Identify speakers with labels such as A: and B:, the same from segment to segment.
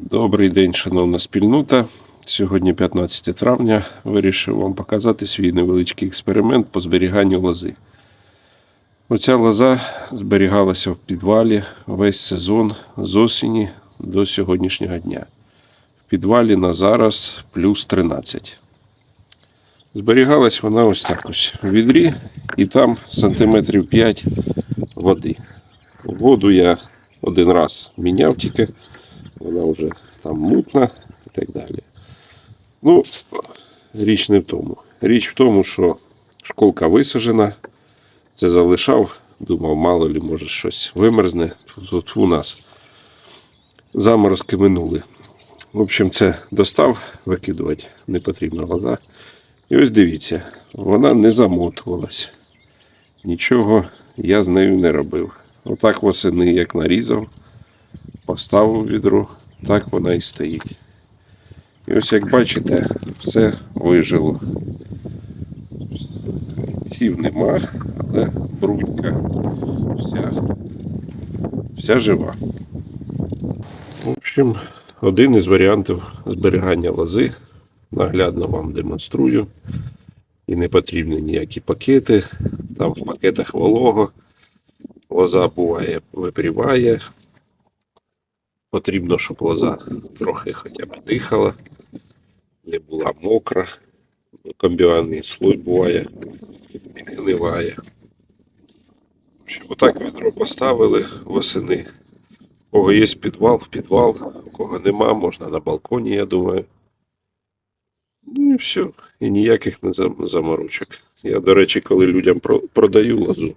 A: Добрий день, шановна спільнота. Сьогодні 15 травня. Вирішив вам показати свій невеличкий експеримент по зберіганню лози. Оця лоза зберігалася в підвалі весь сезон з осені до сьогоднішнього дня. В підвалі на зараз плюс 13. Зберігалась вона ось так ось в відрі, і там сантиметрів 5 води. Воду я один раз міняв тільки, вона вже там мутна і так далі. Ну, річ не в тому. Річ в тому, що школка висажена, це залишав, думав, мало ли, може щось вимерзне. Тут у нас заморозки минули. В общем, це достав, викидувати не потрібна лоза. І ось дивіться, вона не замотувалась. Нічого я з нею не робив. Отак восени, як нарізав, поставив відро, так вона і стоїть. І ось як бачите, все вижило. Сів нема, але брунька вся, вся жива. В общем, один із варіантів зберігання лози. Наглядно вам демонструю. І не потрібні ніякі пакети. Там в пакетах волого. Лоза буває випріває. Потрібно, щоб лоза трохи хоча б дихала, не була мокра. Комбіанний слой буває, підгниває. В Отак відро поставили восени. У кого є підвал, підвал, у кого нема, можна на балконі, я думаю. Ну і все. І ніяких не заморочок. Я, до речі, коли людям продаю лозу,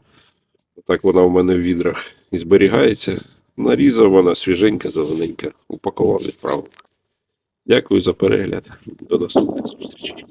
A: так вона в мене в відрах і зберігається. Нарізав вона свіженька, зелененька, упакував відправив. Дякую за перегляд. До наступних зустрічей.